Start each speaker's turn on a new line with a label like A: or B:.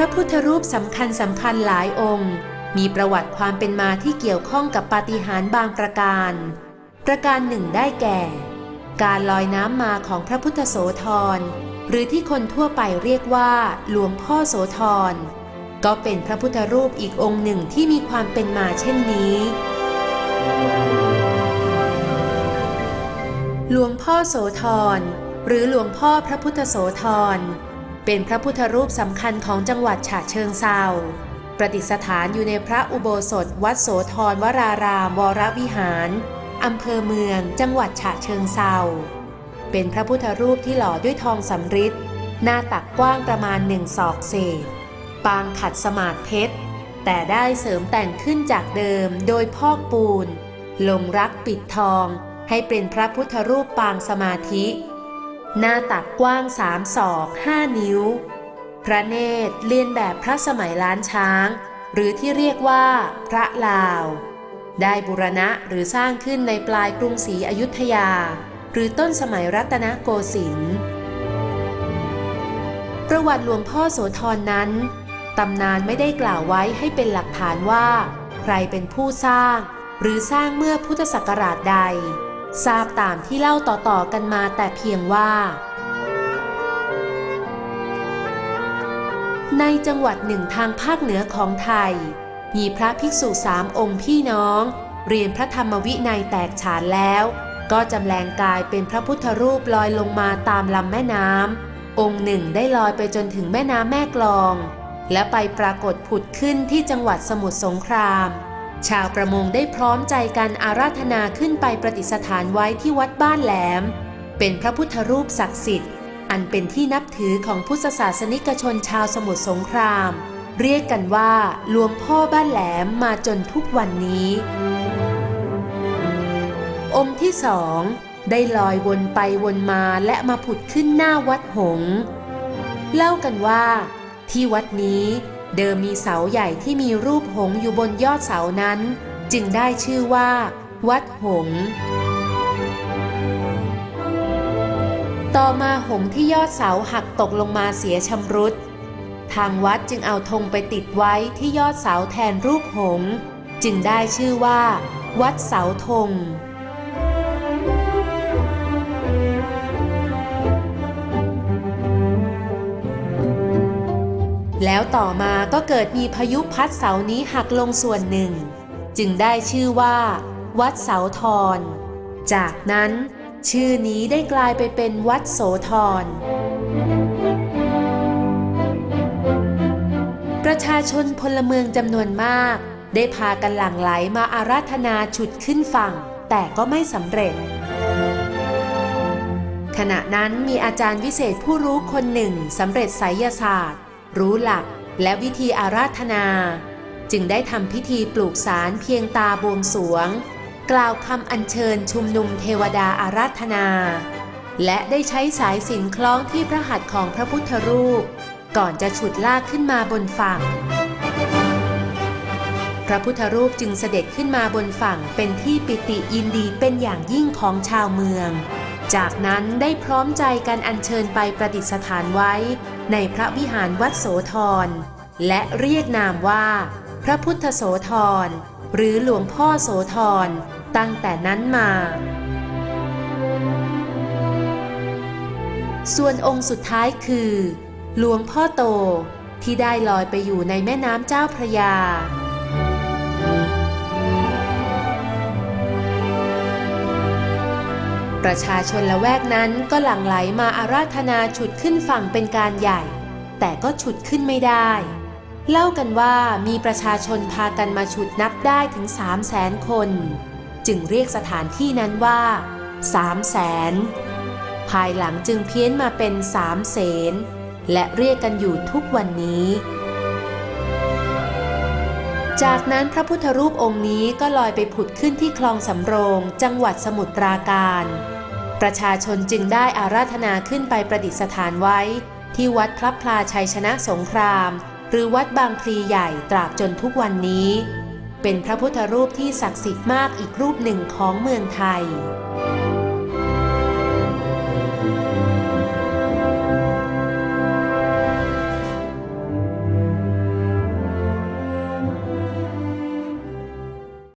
A: ระพุทธรูปสำคัญสำคัญหลายองค์ มีประวัติความเป็นมาที่เกี่ยวข้องกับปาฏิหาริย์บางประการ ประการหนึ่งได้แก่ การลอยน้ำมาของพระพุทธโสธร หรือที่คนทั่วไปเรียกว่าหลวงพ่อโสธร ก็เป็นพระพุทธรูปอีกองค์หนึ่งที่มีความเป็นมาเช่นนี้หลวงพ่อโสธร หรือหลวงพ่อพระพุทธโสธร เป็นพระพุทธรูปสำคัญของจังหวัดฉะเชิงเซาประดิษฐานอยู่ในพระอุโบสถวัดโสธรวรารามวรวิหารอำเภอเมือง จังหวัดฉะเชิงเซาเป็นพระพุทธรูปที่หล่อด้วยทองสำริดหน้าตักกว้างประมาณหนึ่งศอกเศษ ปางขัดสมาธิเพชร แต่ได้เสริมแต่งขึ้นจากเดิมโดยพอกปูน ลงรักปิดทอง ให้เป็นพระพุทธรูปปางสมาธิ หน้าตักกว้างสามศอกห้านิ้ว พระเนตรเลียนแบบพระสมัยล้านช้าง หรือที่เรียกว่าพระลาว ได้บุรณะหรือสร้างขึ้นในปลายกรุงศรีอยุธยา หรือต้นสมัยรัตนโกสินทร์ประวัติหลวงพ่อโสธรนั้นตำนานไม่ได้กล่าวไว้ให้เป็นหลักฐานว่า ใครเป็นผู้สร้าง หรือสร้างเมื่อพุทธศักราชใด ทราบตามที่เล่าต่อๆกันมาแต่เพียงว่า ในจังหวัดหนึ่งทางภาคเหนือของไทย มีพระภิกษุสามองค์พี่น้อง เรียนพระธรรมวินัยแตกฉานแล้ว ก็จำแรงกายเป็นพระพุทธรูปลอยลงมาตามลำแม่น้ำองค์หนึ่งได้ลอยไปจนถึงแม่น้ำแม่กลอง และไปปรากฏผุดขึ้นที่จังหวัดสมุทรสงคราม ชาวประมงได้พร้อมใจกันอาราธนาขึ้นไปประดิษฐานไว้ที่วัดบ้านแหลม เป็นพระพุทธรูปศักดิ์สิทธิ์ อันเป็นที่นับถือของพุทธศาสนิกชนชาวสมุทรสงคราม เรียกกันว่าหลวงพ่อบ้านแหลมมาจนทุกวันนี้ องค์ที่สองได้ลอยวนไปวนมาและมาผุดขึ้นหน้าวัดหง เล่ากันว่า ที่วัดนี้ เดิมมีเสาใหญ่ที่มีรูปหงอยู่บนยอดเสานั้น จึงได้ชื่อว่า วัดหง ต่อมาหงที่ยอดเสาหักตกลงมาเสียชำรุด ทางวัดจึงเอาธงไปติดไว้ที่ยอดเสาแทนรูปหง จึงได้ชื่อว่า วัดเสาธง แล้วต่อมาก็เกิดมีพายุพัดเสานี้หักลงส่วนหนึ่ง จึงได้ชื่อว่า วัดเสาทรจากนั้นชื่อนี้ได้กลายไปเป็นวัดโสธร ประชาชนพลเมืองจำนวนมาก ได้พากันหลั่งไหลมาอาราธนาฉุดขึ้นฝั่ง แต่ก็ไม่สำเร็จ ขณะนั้นมีอาจารย์วิเศษผู้รู้คนหนึ่งสำเร็จไสยศาสตร์ รู้หลักและวิธีอาราธนา จึงได้ทำพิธีปลูกสารเพียงตาบวงสวง กล่าวคำอัญเชิญชุมนุมเทวดาอาราธนา และได้ใช้สายสินคล้องที่พระหัตถ์ของพระพุทธรูป ก่อนจะฉุดลากขึ้นมาบนฝั่ง พระพุทธรูปจึงเสด็จขึ้นมาบนฝั่งเป็นที่ปิติยินดีเป็นอย่างยิ่งของชาวเมือง จากนั้นได้พร้อมใจกันอัญเชิญไปประดิษฐานไว้ ในพระวิหารวัดโสธร และเรียกนามว่า พระพุทธโสธร หรือหลวงพ่อโสธร ตั้งแต่นั้นมา ส่วนองค์สุดท้ายคือ หลวงพ่อโตที่ได้ลอยไปอยู่ในแม่น้ำเจ้าพระยา ประชาชนละแวกนั้นก็หลั่งไหลมาอาราธนาฉุดขึ้นฝั่งเป็นการใหญ่ แต่ก็ฉุดขึ้นไม่ได้ เล่ากันว่ามีประชาชนพากันมาฉุดนับได้ถึงสามแสนคน จึงเรียกสถานที่นั้นว่าสามแสนภายหลังจึงเพี้ยนมาเป็นสามเสนและเรียกกันอยู่ทุกวันนี้ จากนั้นพระพุทธรูปองค์นี้ก็ลอยไปผุดขึ้นที่คลองสำโรง จังหวัดสมุทรปราการ ประชาชนจึงได้อาราธนาขึ้นไปประดิษฐานไว้ ที่วัดพระพลาชัยชนะสงคราม หรือวัดบางพลีใหญ่ตราบจนทุกวันนี้ เป็นพระพุทธรูปที่ศักดิ์สิทธิ์มากอีกรูปหนึ่งของเมืองไทย